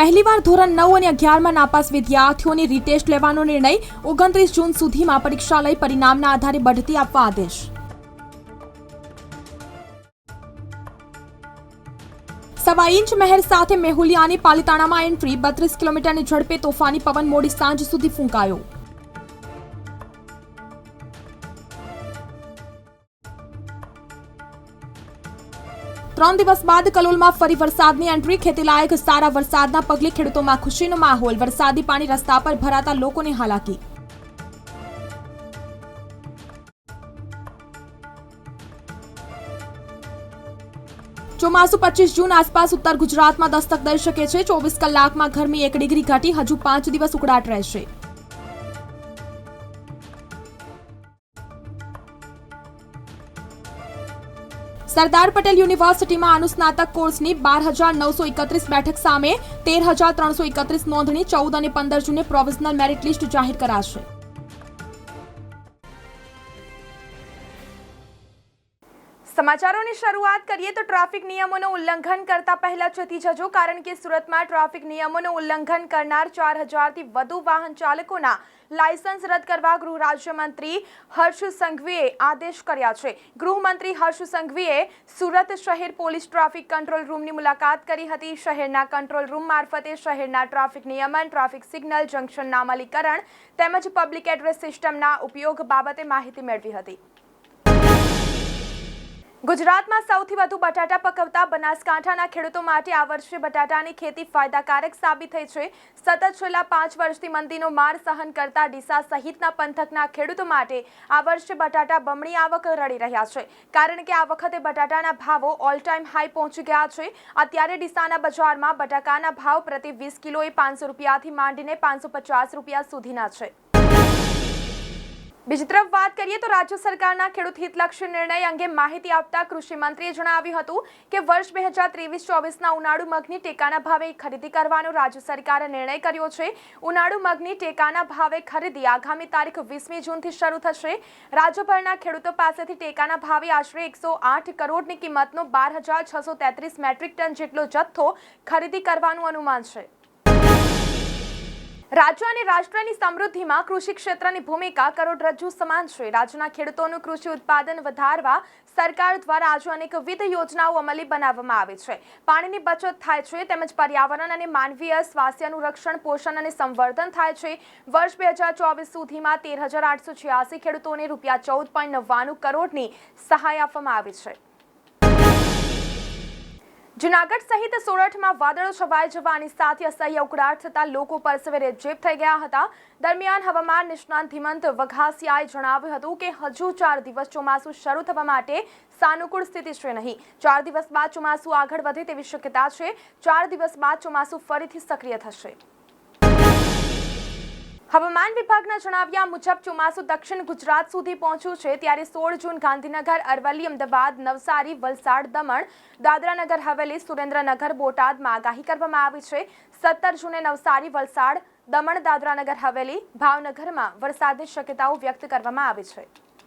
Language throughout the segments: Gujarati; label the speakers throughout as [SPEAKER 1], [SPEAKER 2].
[SPEAKER 1] પહેલીવાર ધોરણ નવ અને અગિયારમાં નાપાસ વિદ્યાર્થીઓની રીટેસ્ટ લેવાનો નિર્ણય ઓગણત્રીસ જૂન સુધીમાં પરીક્ષા લઈ પરિણામના આધારે બઢતી આપવા આદેશ સવા ઇંચ મહેર સાથે મેહુલિયાની પાલિતાણામાં એન્ટ્રી બત્રીસ કિલોમીટરની ઝડપે તોફાની પવન મોડી સાંજ સુધી ફૂંકાયો ત્રણ દિવસ બાદ કલોલમાં ફરી વરસાદની એન્ટ્રી ખેતીલાયક સારા વરસાદના પગલે ખેડૂતોમાં ખુશીનો માહોલ વરસાદી પાણી રસ્તા પર ભરાતા લોકોની હાલાકી ચોમાસુ પચીસ જૂન આસપાસ ઉત્તર ગુજરાતમાં દસ્તક દઈ શકે છે ચોવીસ કલાકમાં ગરમી એક ડિગ્રી ઘટી હજુ પાંચ દિવસ ઉકળાટ રહેશે સરદાર પટેલ યુનિવર્સિટીમાં અનુસ્નાતક કોર્સની બાર હજાર નવસો એકત્રીસ બેઠક સામે તેર હજાર ત્રણસો એકત્રીસ નોંધણી ચૌદ અને પંદર જૂને પ્રોવિઝનલ મેરિટ લિસ્ટ જાહેર કરાશે સમાચારોની શરૂઆત કરીએ તો ટ્રાફિક નિયમોનું ઉલ્લંઘન કરતા પહેલા ચેતી જજો કારણ કે સુરતમાં ટ્રાફિક નિયમોનું ઉલ્લંઘન કરનાર ચાર હજારથી વધુ વાહન ચાલકોના લાયસન્સ રદ કરવા ગૃહ રાજ્યમંત્રી હર્ષ સંઘવીએ આદેશ કર્યા છે ગૃહમંત્રી હર્ષ સંઘવીએ સુરત શહેર પોલીસ ટ્રાફિક કંટ્રોલ રૂમની મુલાકાત કરી હતી શહેરના કંટ્રોલ રૂમ મારફતે શહેરના ટ્રાફિક નિયમન ટ્રાફિક સિગ્નલ જંક્શનના અમલીકરણ તેમજ પબ્લિક એડ્રેસ સિસ્ટમના ઉપયોગ બાબતે માહિતી મેળવી હતી ગુજરાતમાં સૌથી વધુ બટાટા પકવતા બનાસકાંઠાના ખેડૂતો માટે આ વર્ષે બટાટાની ખેતી ફાયદાકારક સાબિત થઈ છે સતત છેલ્લા પાંચ વર્ષથી મંદીનો માર સહન કરતા ડીસા સહિતના પંથકના ખેડૂતો માટે આ વર્ષે બટાટા બમણી આવક રળી રહ્યા છે કારણ કે આ વખતે બટાટાના ભાવો ઓલ ટાઈમ હાઈ પહોંચી ગયા છે અત્યારે ડીસાના બજારમાં બટાકાના ભાવ પ્રતિ વીસ કિલોએ પાંચસો રૂપિયાથી માંડીને પાંચસો પચાસ રૂપિયા સુધીના છે બીજી તરફ વાત કરીએ તો રાજ્ય સરકારના ખેડૂત હિતલક્ષી નિર્ણય અંગે માહિતી આપતા કૃષિ મંત્રીએ જણાવ્યું હતું કે વર્ષ બે હજાર ત્રેવીસ ચોવીસના ઉનાળુ મગની ટેકાના ભાવે ખરીદી કરવાનો રાજ્ય સરકારે નિર્ણય કર્યો છે ઉનાળુ મગની ટેકાના ભાવે ખરીદી આગામી તારીખ વીસમી જૂનથી શરૂ થશે રાજ્યભરના ખેડૂતો પાસેથી ટેકાના ભાવે આશરે એકસો આઠ કરોડની કિંમતનો બાર હજાર છસો તેત્રીસ મેટ્રિક ટન જેટલો જથ્થો ખરીદી કરવાનું અનુમાન છે રાજ્ય અને રાષ્ટ્રની સમૃદ્ધિમાં કૃષિ ક્ષેત્રની ભૂમિકા કરોડરજ્જુ સમાન છે રાજ્યના ખેડૂતોનું કૃષિ ઉત્પાદન વધારવા સરકાર દ્વારા આજે અનેકવિધ યોજનાઓ અમલી બનાવવામાં આવી છે પાણીની બચત થાય છે તેમજ પર્યાવરણ અને માનવીય સ્વાસ્થ્યનું રક્ષણ પોષણ અને સંવર્ધન થાય છે વર્ષ બે હજાર ચોવીસ સુધીમાં તેર હજાર આઠસો છ્યાસી ખેડૂતોને રૂપિયા ચૌદ પોઈન્ટ નવ્વાણું કરોડની સહાય આપવામાં આવી છે જૂનાગઢ સહિત સોરઠમાં વાદળો છવાઈ જવાની સાથે અસહ્ય ઉકળાટ થતાં લોકો પર સવેરે જેપ થઈ ગયા હતા દરમિયાન હવામાન નિષ્ણાંત હિમંત વઘાસિયાએ જણાવ્યું હતું કે હજુ ચાર દિવસ ચોમાસું શરૂ થવા માટે સાનુકૂળ સ્થિતિ છે નહીં ચાર દિવસ બાદ ચોમાસું આગળ વધે તેવી શક્યતા છે ચાર દિવસ બાદ ચોમાસું ફરીથી સક્રિય થશે હવામાન વિભાગના જણાવ્યા મુજબ ચોમાસું દક્ષિણ ગુજરાત સુધી પહોંચ્યું છે ત્યારે સોળ જૂન ગાંધીનગર અરવલ્લી અમદાવાદ નવસારી વલસાડ દમણ દાદરાનગર હવેલી સુરેન્દ્રનગર બોટાદમાં આગાહી કરવામાં આવી છે સત્તર જૂને નવસારી વલસાડ દમણ દાદરાનગર હવેલી ભાવનગરમાં વરસાદની શક્યતાઓ વ્યક્ત કરવામાં આવી છે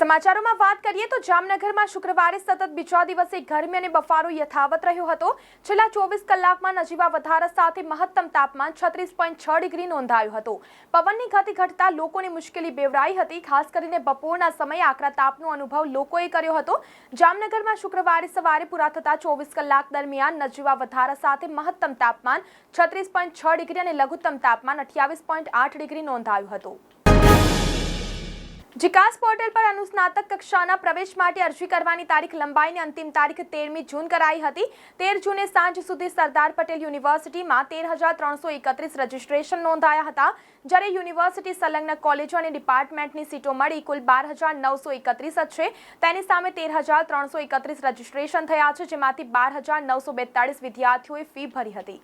[SPEAKER 1] સમાચારોમાં વાત કરીએ તો જામનગરમાં શુક્રવારે સતત બીજા દિવસે ગરમી અને બફારો યથાવત રહ્યો હતો છેલ્લા ચોવીસ કલાકમાં નજીવા વધારા સાથે મહત્તમ તાપમાન છત્રીસ પોઈન્ટ છ ડિગ્રી નોંધાયું હતું પવનની ગતિ ઘટતા લોકોની મુશ્કેલી બેવડાઈ હતી ખાસ કરીને બપોરના સમયે આકરા તાપનો અનુભવ લોકોએ કર્યો હતો જામનગરમાં શુક્રવારે સવારે પૂરા થતા ચોવીસ કલાક દરમિયાન નજીવા વધારા સાથે મહત્તમ તાપમાન છત્રીસ પોઈન્ટ છ ડિગ્રી અને લઘુત્તમ તાપમાન અઠ્યાવીસ પોઈન્ટ આઠ ડિગ્રી નોંધાયું હતું જીકાસ પોર્ટલ પર અનુસ્નાતક કક્ષાના પ્રવેશ માટે અરજી કરવાની તારીખ લંબાઈને અંતિમ તારીખ તેરમી જૂન કરાઈ હતી તેર જૂને સાંજ સુધી સરદાર પટેલ યુનિવર્સિટીમાં તેર હજાર ત્રણસો એકત્રીસ રજીસ્ટ્રેશન નોંધાયા હતા જ્યારે યુનિવર્સિટી સંલગ્ન કોલેજો અને ડિપાર્ટમેન્ટની સીટો મળી કુલ બાર હજાર નવસો એકત્રીસ જ છે તેની સામે તેર હજાર ત્રણસો એકત્રીસ રજીસ્ટ્રેશન થયા છે જેમાંથી બાર હજાર નવસો બેતાળીસ વિદ્યાર્થીઓએ ફી ભરી હતી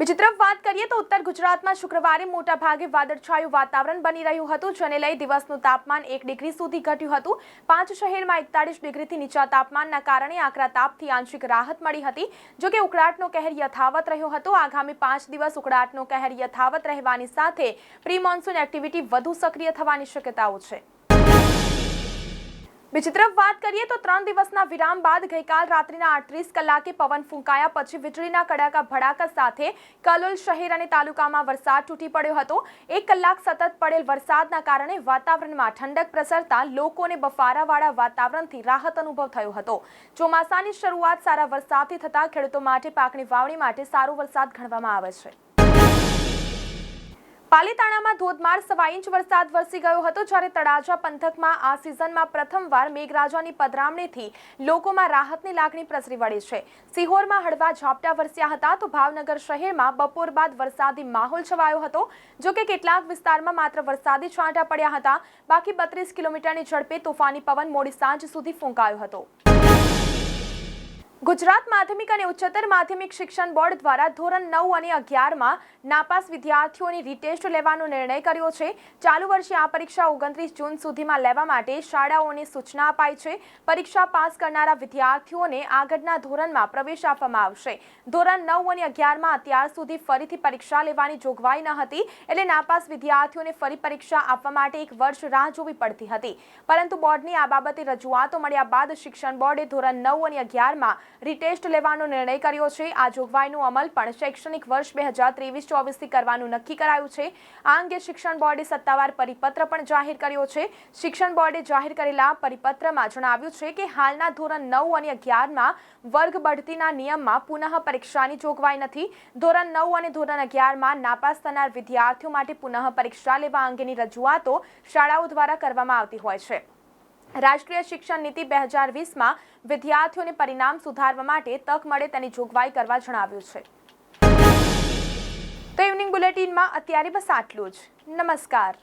[SPEAKER 1] બીજી તરફ વાત કરીએ તો ઉત્તર ગુજરાતમાં શુક્રવારે મોટા ભાગે વાદળછાયું વાતાવરણ બની રહ્યું હતું જેને લઈ દિવસનું તાપમાન એક ડિગ્રી સુધી ઘટ્યું હતું પાંચ શહેરમાં એકતાળીસ ડિગ્રીથી નીચા તાપમાનના કારણે આકરા તાપથી આંશિક રાહત મળી હતી જો કે ઉકળાટનો કહેર યથાવત રહ્યો હતો આગામી પાંચ દિવસ ઉકળાટનો કહેર યથાવત રહેવાની સાથે પ્રી મોન્સૂન એક્ટિવિટી વધુ સક્રિય થવાની શક્યતાઓ છે વિચિત્ર વાત કરીએ તો ત્રણ દિવસના વિરામ બાદ ગઈકાલ રાત્રિના આડત્રીસ કલાકે પવન ફૂંકાયા પછી વીજળીના કડાકા ભડાકા સાથે કલોલ શહેર અને તાલુકામાં વરસાદ તૂટી પડ્યો હતો એક કલાક સતત પડેલ વરસાદના કારણે વાતાવરણમાં ઠંડક પ્રસરતા લોકોને બફારાવાળા વાતાવરણથી રાહત અનુભવ થયો હતો ચોમાસાની શરૂઆત સારા વરસાદથી થતાં ખેડૂતો માટે પાકની વાવણી માટે સારો વરસાદ ગણવામાં આવે છે પાલીતાણામાં ધોધમાર સવા ઇંચ વરસાદ વરસી ગયો હતો જ્યારે તળાજા પંથકમાં આ સિઝનમાં પ્રથમવાર મેઘરાજાની પધરામણીથી લોકોમાં રાહતની લાગણી પ્રસરી વળી છે સિહોરમાં હળવા ઝાપટા વરસ્યા હતા તો ભાવનગર શહેરમાં બપોર બાદ વરસાદી માહોલ છવાયો હતો જો કે કેટલાક વિસ્તારમાં માત્ર વરસાદી છાંટા પડ્યા હતા બાકી બત્રીસ કિલોમીટરની ઝડપે તોફાની પવન મોડી સાંજ સુધી ફૂંકાયો હતો ગુજરાત માધ્યમિક અને ઉચ્ચતર માધ્યમિક શિક્ષણ બોર્ડ દ્વારા ધોરણ નવ અને અગિયારમાં નાપાસ વિદ્યાર્થીઓની રીટેસ્ટ લેવાનો નિર્ણય કર્યો છે ચાલુ વર્ષે આ પરીક્ષા ઓગણત્રીસ જૂન સુધીમાં લેવા માટે શાળાઓને સૂચના અપાઈ છે પરીક્ષા પાસ કરનારા વિદ્યાર્થીઓને આગળના ધોરણમાં પ્રવેશ આપવામાં આવશે ધોરણ નવ અને અગિયારમાં અત્યાર સુધી ફરીથી પરીક્ષા લેવાની જોગવાઈ ન હતી એટલે નાપાસ વિદ્યાર્થીઓને ફરી પરીક્ષા આપવા માટે એક વર્ષ રાહ જોવી પડતી હતી પરંતુ બોર્ડની આ બાબતે રજૂઆતો મળ્યા બાદ શિક્ષણ બોર્ડે ધોરણ નવ અને અગિયારમાં રીટેસ્ટ લેવાનો નિર્ણય કર્યો છે આ જોગવાઈનો અમલ પણ શૈક્ષણિક વર્ષ બે હજાર ત્રેવીસ ચોવીસથી કરવાનું નક્કી કરાયું છે આ અંગે શિક્ષણ બોર્ડે સત્તાવાર પરિપત્ર પણ જાહેર કર્યો છે શિક્ષણ બોર્ડે જાહેર કરેલા પરિપત્રમાં જણાવ્યું છે કે હાલના ધોરણ નવ અને અગિયારમાં વર્ગ બઢતીના નિયમમાં પુનઃ પરીક્ષાની જોગવાઈ નથી ધોરણ નવ અને ધોરણ અગિયારમાં નાપાસ થનાર વિદ્યાર્થીઓ માટે પુનઃ પરીક્ષા લેવા અંગેની રજૂઆતો શાળાઓ દ્વારા કરવામાં આવતી હોય છે રાષ્ટ્રીય શિક્ષણ નીતિ બે હજાર વીસમાં વિદ્યાર્થીઓને પરિણામ સુધારવા માટે તક મળે તેની જોગવાઈ કરવા જણાવ્યું છે તો ઇવનિંગ બુલેટિનમાં અત્યારે બસ આટલું જ નમસ્કાર